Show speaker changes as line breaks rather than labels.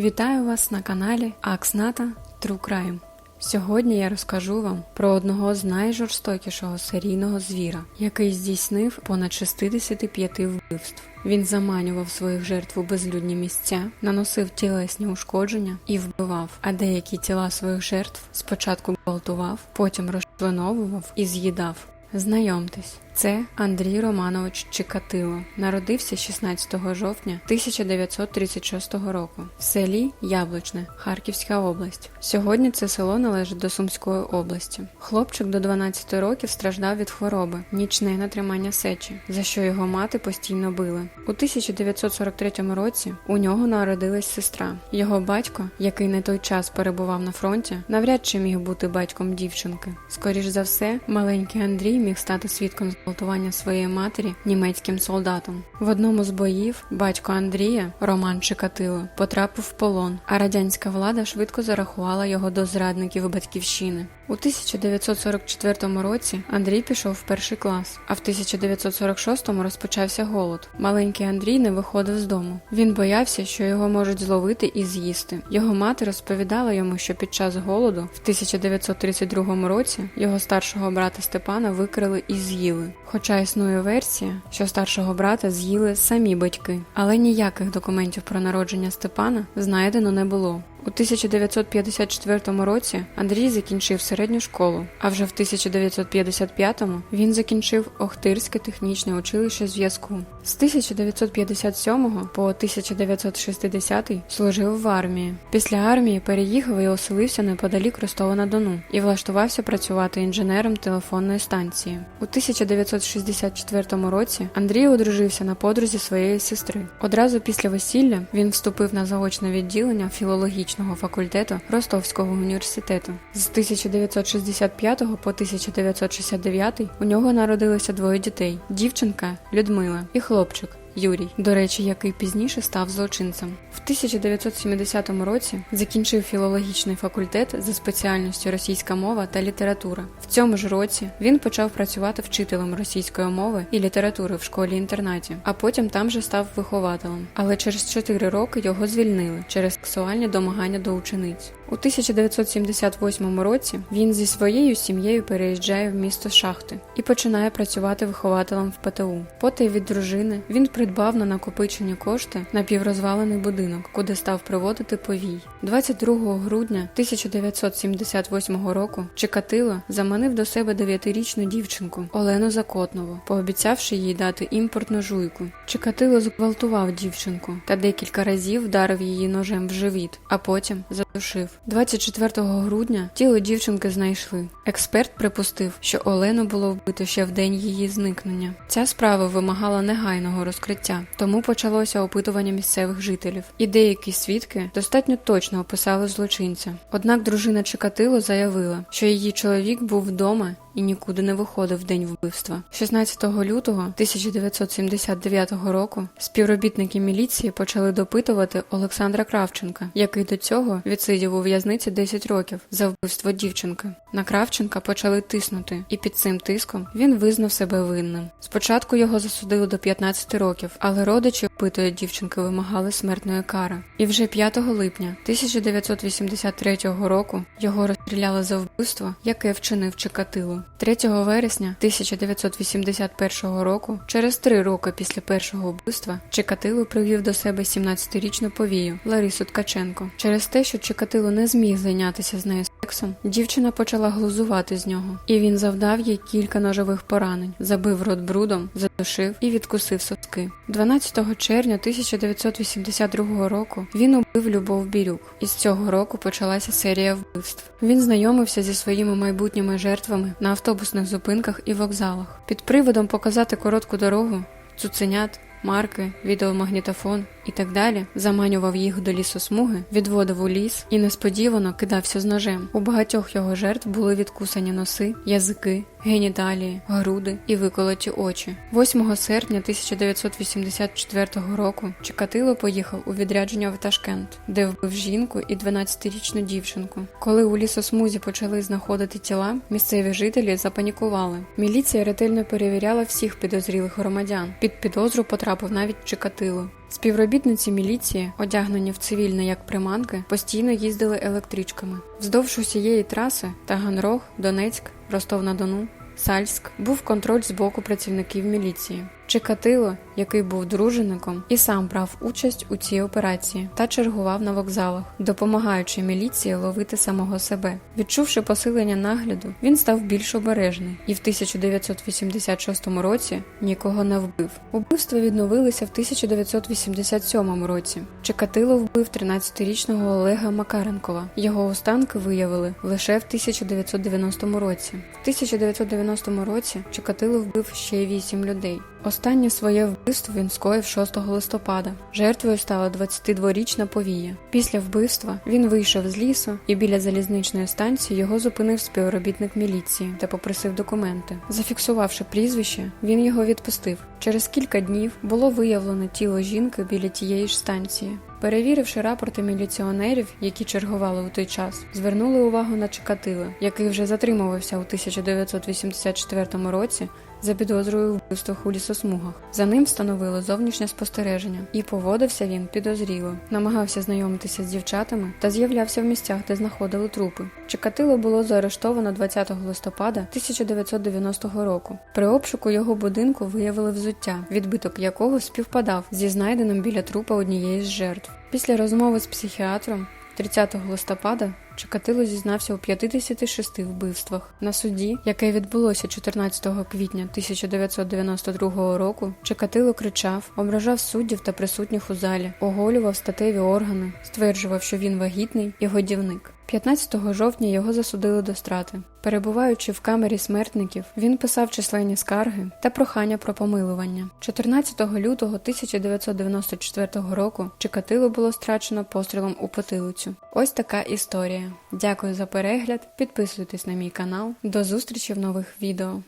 Вітаю вас на каналі Аксната True Crime. Сьогодні я розкажу вам про одного з найжорстокішого серійного звіра, який здійснив понад 65 вбивств. Він заманював своїх жертв у безлюдні місця, наносив тілесні ушкодження і вбивав, а деякі тіла своїх жертв спочатку гвалтував, потім розчленовував і з'їдав. Знайомтесь, це Андрій Романович Чикатило. Народився 16 жовтня 1936 року в селі Яблучне, Харківська область. Сьогодні це село належить до Сумської області. Хлопчик до 12 років страждав від хвороби, нічне натримання сечі, за що його мати постійно били. У 1943 році у нього народилась сестра. Його батько, який на той час перебував на фронті, навряд чи міг бути батьком дівчинки. Скоріш за все, маленький Андрій міг стати свідком зґвалтування своєї матері німецьким солдатом. В одному з боїв батько Андрія, Роман Чикатило, потрапив в полон, а радянська влада швидко зарахувала його до зрадників батьківщини. У 1944 році Андрій пішов в перший клас, а в 1946 розпочався голод. Маленький Андрій не виходив з дому. Він боявся, що його можуть зловити і з'їсти. Його мати розповідала йому, що під час голоду в 1932 році його старшого брата Степана викрили і з'їли. Хоча існує версія, що старшого брата з'їли самі батьки, але ніяких документів про народження Степана знайдено не було. У 1954 році Андрій закінчив середню школу, а вже в 1955-му він закінчив Охтирське технічне училище зв'язку. З 1957 по 1960 служив в армії. Після армії переїхав і оселився неподалік Ростова-на-Дону і влаштувався працювати інженером телефонної станції. У 1964 році Андрій одружився на подрузі своєї сестри. Одразу після весілля він вступив на заочне відділення філологічного факультету Ростовського університету. З 1965 по 1969 у нього народилося двоє дітей: дівчинка Людмила і хлопчик. Юрій, до речі, який пізніше став злочинцем. В 1970 році закінчив філологічний факультет за спеціальністю російська мова та література. В цьому ж році він почав працювати вчителем російської мови і літератури в школі-інтернаті, а потім там же став вихователем. Але через 4 роки його звільнили через сексуальні домагання до учениць. У 1978 році він зі своєю сім'єю переїжджає в місто Шахти і починає працювати вихователем в ПТУ. Поти від дружини він придбав на накопичені кошти напіврозвалений будинок, куди став приводити повій. 22 грудня 1978 року Чикатило заманив до себе дев'ятирічну дівчинку Олену Закотнову, пообіцявши їй дати імпортну жуйку. Чикатило зґвалтував дівчинку та декілька разів вдарив її ножем в живіт, а потім задушив. 24 грудня тіло дівчинки знайшли. Експерт припустив, що Олену було вбито ще в день її зникнення. Ця справа вимагала негайного розкриття, тому почалося опитування місцевих жителів, і деякі свідки достатньо точно описали злочинця. Однак дружина Чикатило заявила, що її чоловік був вдома і нікуди не виходив в день вбивства. 16 лютого 1979 року співробітники міліції почали допитувати Олександра Кравченка, який до цього відсидів у в'язниці 10 років за вбивство дівчинки. На Кравченка почали тиснути, і під цим тиском він визнав себе винним. Спочатку його засудили до 15 років, але родичі вбитої дівчинки вимагали смертної кари. І вже 5 липня 1983 року його розстріляли за вбивство, яке вчинив Чикатило. 3 вересня 1981 року, через три роки після першого вбивства, Чикатило привів до себе 17-річну повію Ларису Ткаченко. Через те, що Чикатило не зміг зайнятися з нею сексом, дівчина почала глузувати з нього, і він завдав їй кілька ножових поранень, забив рот брудом, задушив і відкусив соски. 12 червня 1982 року він убив Любов Бірюк. І з цього року почалася серія вбивств. Він знайомився зі своїми майбутніми жертвами на автобусних зупинках і вокзалах. Під приводом показати коротку дорогу, цуценят, марки, відеомагнітофон і так далі, заманював їх до лісосмуги, відводив у ліс і несподівано кидався з ножем. У багатьох його жертв були відкусані носи, язики, геніталії, груди і виколоті очі. 8 серпня 1984 року Чикатило поїхав у відрядження в Ташкент, де вбив жінку і 12-річну дівчинку. Коли у лісосмузі почали знаходити тіла, місцеві жителі запанікували. Міліція ретельно перевіряла всіх підозрілих громадян. Під підозру потрапив навіть Чикатило. Співробітниці міліції, одягнені в цивільне як приманки, постійно їздили електричками. Вздовж усієї траси Таганрог, Донецьк, Ростов-на-Дону, Сальськ був контроль з боку працівників міліції. Чикатило, який був дружинником, і сам брав участь у цій операції та чергував на вокзалах, допомагаючи міліції ловити самого себе. Відчувши посилення нагляду, він став більш обережний і в 1986 році нікого не вбив. Убивства відновилися в 1987 році. Чикатило вбив 13-річного Олега Макаренкова. Його останки виявили лише в 1990 році. В 1990 році Чикатило вбив ще 8 людей. Останнє своє вбивство він скоїв 6 листопада. Жертвою стала 22-річна повія. Після вбивства він вийшов з лісу і біля залізничної станції його зупинив співробітник міліції та попросив документи. Зафіксувавши прізвище, він його відпустив. Через кілька днів було виявлено тіло жінки біля тієї ж станції. Перевіривши рапорти міліціонерів, які чергували у той час, звернули увагу на Чикатила, який вже затримувався у 1984 році за підозрою в вбивствах у лісосмугах. За ним встановили зовнішнє спостереження, і поводився він підозріло, намагався знайомитися з дівчатами та з'являвся в місцях, де знаходили трупи. Чикатило було заарештовано 20 листопада 1990 року. При обшуку його будинку виявили взуття, відбиток якого співпадав зі знайденим біля трупа однієї з жертв. Після розмови з психіатром 30 листопада Чикатило зізнався у 56 вбивствах. На суді, яке відбулося 14 квітня 1992 року, Чикатило кричав, ображав суддів та присутніх у залі, оголював статеві органи, стверджував, що він вагітний і годівник. 15 жовтня його засудили до страти. Перебуваючи в камері смертників, він писав численні скарги та прохання про помилування. 14 лютого 1994 року Чикатило було страчено пострілом у потилицю. Ось така історія. Дякую за перегляд. Підписуйтесь на мій канал. До зустрічі в нових відео.